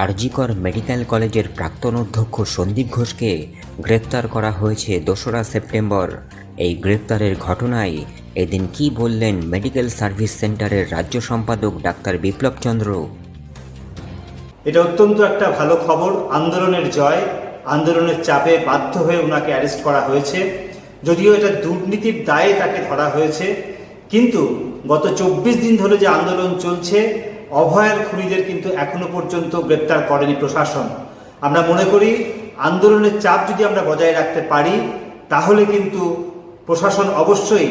RG Kar medical কলেজের প্রাক্তন অধ্যক্ষ সন্দীপ ঘোষকে গ্রেপ্তার করা হয়েছে দোসরা সেপ্টেম্বর। এই গ্রেপ্তারের ঘটনায় এদিন কি বললেন মেডিকেল সার্ভিস সেন্টারের রাজ্য সম্পাদক ডাক্তার বিপ্লব চন্দ্র? এটা অত্যন্ত একটা ভালো খবর, আন্দোলনের জয়, আন্দোলনের চাপে বাধ্য হয়ে ওনাকে অ্যারেস্ট করা হয়েছে। যদিও এটা দুর্নীতির দায়ে তাকে ধরা হয়েছে, কিন্তু গত চব্বিশ দিন ধরে যে আন্দোলন চলছে অভয়ের খুনিদের কিন্তু এখনও পর্যন্ত গ্রেপ্তার করেনি প্রশাসন। আমরা মনে করি, আন্দোলনের চাপ যদি আমরা বজায় রাখতে পারি, তাহলে কিন্তু প্রশাসন অবশ্যই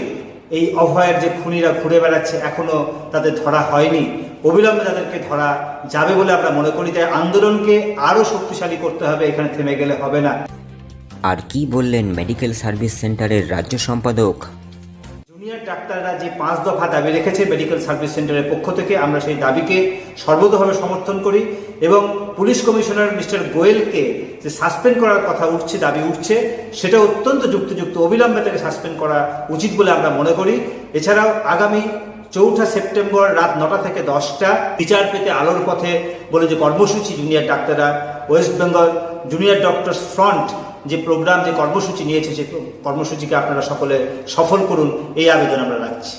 এই অভয়ের যে খুনিরা ঘুরে বেড়াচ্ছে এখনও তাদের ধরা হয়নি। অবিলম্বে তাদেরকে ধরা যাবে বলে আমরা মনে করি, তাই আন্দোলনকে আরও শক্তিশালী করতে হবে, এখানে থেমে গেলে হবে না। আর কি বললেন মেডিকেল সার্ভিস সেন্টারের রাজ্য সম্পাদক? জুনিয়র ডাক্তাররা যে পাঁচ দফা দাবি রেখেছে মেডিকেল সার্ভিস সেন্টারের পক্ষ থেকে, আমরা সেই দাবিকে সর্বতভাবে সমর্থন করি এবং পুলিশ কমিশনার মিস্টার গোয়েলকে যে সাসপেন্ড করার কথা উঠছে, দাবি উঠছে, সেটা অত্যন্ত যুক্তিযুক্ত, অবিলম্বে তাকে সাসপেন্ড করা উচিত বলে আমরা মনে করি। এছাড়াও আগামী চৌঠা সেপ্টেম্বর রাত নটা থেকে দশটা, বিচার পেতে আলোর পথে বলে যে কর্মসূচি জুনিয়র ডাক্তাররা, West Bengal junior doctors front যে প্রোগ্রাম যে কর্মসূচি নিয়েছে সেই কর্মসূচিকে আপনারা সকলে সফল করুন, এই আবেদন আমরা রাখছি।